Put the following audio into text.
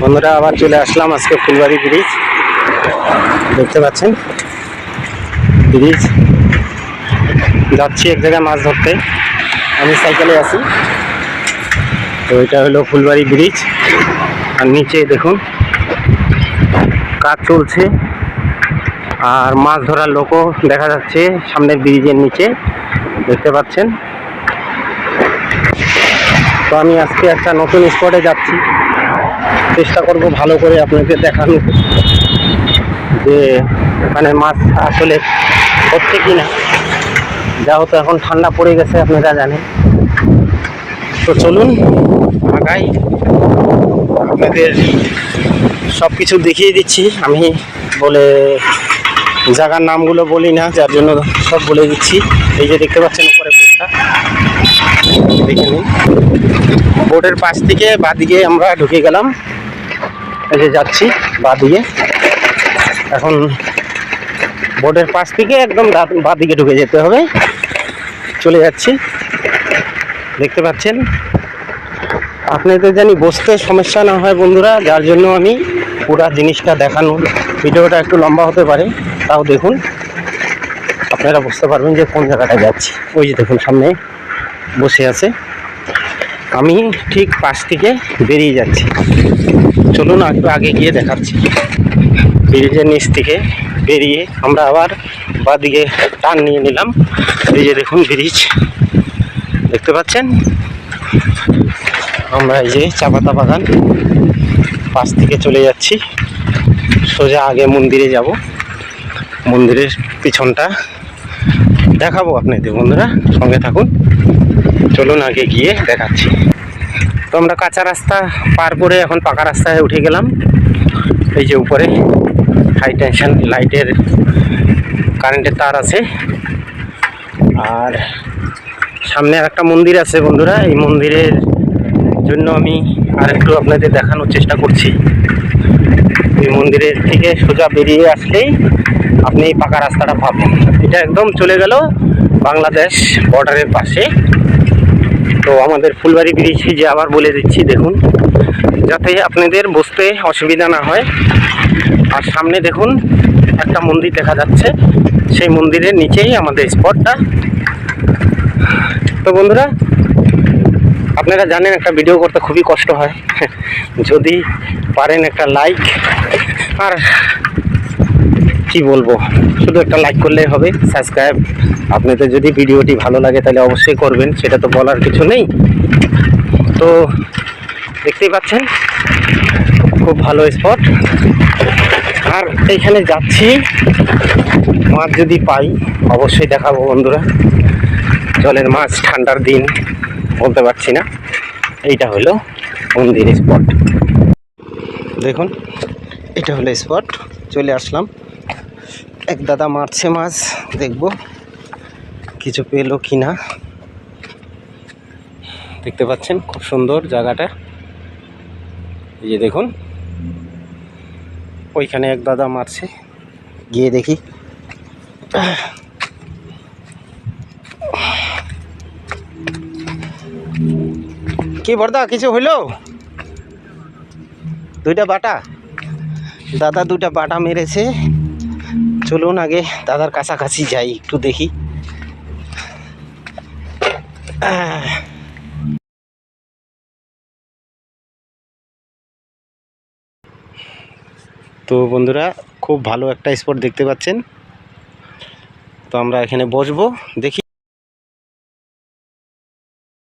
বন্ধুরা, আবার চলে আসলাম আজকে ফুলবাড়ি ব্রিজ। দেখতে পাচ্ছেন? ব্রিজ। যাচ্ছি এক জায়গায় মাছ ধরতে। আমি সাইকেলে আছি। তো এটা হলো ফুলবাড়ি ব্রিজ। আর নিচে দেখুন, কাজ চলছে। আর মাছ ধরার লোকও দেখা যাচ্ছে সামনের ব্রিজের নিচে। দেখতে পাচ্ছেন? তো আমি আজকে একটা নতুন স্পটে যাচ্ছি। চেষ্টা করব ভালো করে আপনাদের দেখানো যে ওখানে মাছ আসলে হচ্ছে কি না। যেহেতু এখন ঠান্ডা পড়ে গেছে, আপনারা জানেন। তো চলুন, আগাই। আপনাদের সব কিছু দেখিয়ে দিচ্ছি। আমি বলে জায়গার নামগুলো বলি না, যার জন্য সব বলে দিচ্ছি। এই যে দেখতে পাচ্ছেন উপরে বোটটা। দেখে নিন। বোটের পাশ থেকে বাদিকে আমরা ঢুকে গেলাম। এই যে যাচ্ছি বাদিকে এখন বোটের পাশ থেকে একদম দা- দিকে ঢুকে যেতে হবে। চলে যাচ্ছি। দেখতে পাচ্ছেন? আপনাদের জানি বসতে সমস্যা না হয় বন্ধুরা, যার জন্য আমি পুরা জিনিসটা দেখানোর ভিডিওটা একটু লম্বা হতে পারে, তাও দেখুন। আপনারা বুঝতে পারবেন যে কোন জায়গাটা যাচ্ছি। ওই যে দেখুন, সামনে বসে আছে। আমি ঠিক পাশ থেকে বেরিয়ে যাচ্ছি। চলুন একটু আগে গিয়ে দেখাচ্ছি। ব্রিজের নিচ থেকে বেরিয়ে আমরা আবার বাদিকে টান নিয়ে নিলাম। যে দেখুন ব্রিজ। দেখতে পাচ্ছেন? আমরা এই যে চা পাতা বাগান পাশ থেকে চলে যাচ্ছি। সোজা আগে মন্দিরে যাব। মন্দিরের পিছনটা দেখাবো আপনাদের বন্ধুরা। সঙ্গে থাকুন। চলুন আগে গিয়ে দেখাচ্ছি। তো আমরা কাঁচা রাস্তা পার করে এখন পাকা রাস্তায় উঠে গেলাম। এই যে উপরে হাই টেনশন লাইটের কারেন্টের তার আছে। আর সামনে একটা মন্দির আছে বন্ধুরা। এই মন্দিরের জন্য আমি আর একটু আপনাদের দেখানোর চেষ্টা করছি। এই মন্দিরের থেকে সোজা বেরিয়ে আসলেই আপনি এই পাকা রাস্তাটা পাবেন এটা একদম চলে গেল বাংলাদেশ বর্ডারের পাশে। তো আমাদের ফুলবাড়ি ব্রিজ যে আবার বলে দিচ্ছি, দেখুন। যাতে আপনাদের বসতে অসুবিধা না হয়। আর সামনে দেখুন, একটা মন্দির দেখা যাচ্ছে। সেই মন্দিরের নিচেই আমাদের স্পটটা। তো বন্ধুরা, আপনারা জানেন একটা ভিডিও করতে খুবই কষ্ট হয়। যদি পারেন একটা লাইক। আর কি বলব? শুধু একটা লাইক করলেই হবে সাবস্ক্রাইব আপনাদের যদি ভিডিওটি ভালো লাগে তাহলে অবশ্যই করবেন, সেটা তো বলার কিছু নেই। তো দেখতেই পাচ্ছেন, খুব ভালো স্পট আর এইখানে যাচ্ছি, মাছ যদি পাই, অবশ্যই দেখাবো বন্ধুরা। জলের মাছ, ঠান্ডার দিন, বলতে পারছি না। এইটা হলো মন্দির স্পট দেখুন, এটা হলো স্পট চলে আসলাম। এক দাদা মারছে মাছ, দেখব কিছু পেল কি না দেখতে পাচ্ছেন খুব সুন্দর জায়গাটা। এই যে দেখুন, ওইখানে এক দাদা মারছে। গিয়ে দেখি। কি বর্দা, কিছু হইল? দুইটা বাটা। দাদা দুটা বাটা মেরেছে। চলুন আগে দাদার কাছাকাছি যাই, একটু দেখি। তো বন্ধুরা, খুব ভালো একটা স্পট দেখতে পাচ্ছেন। তো আমরা এখানে বসবো, দেখি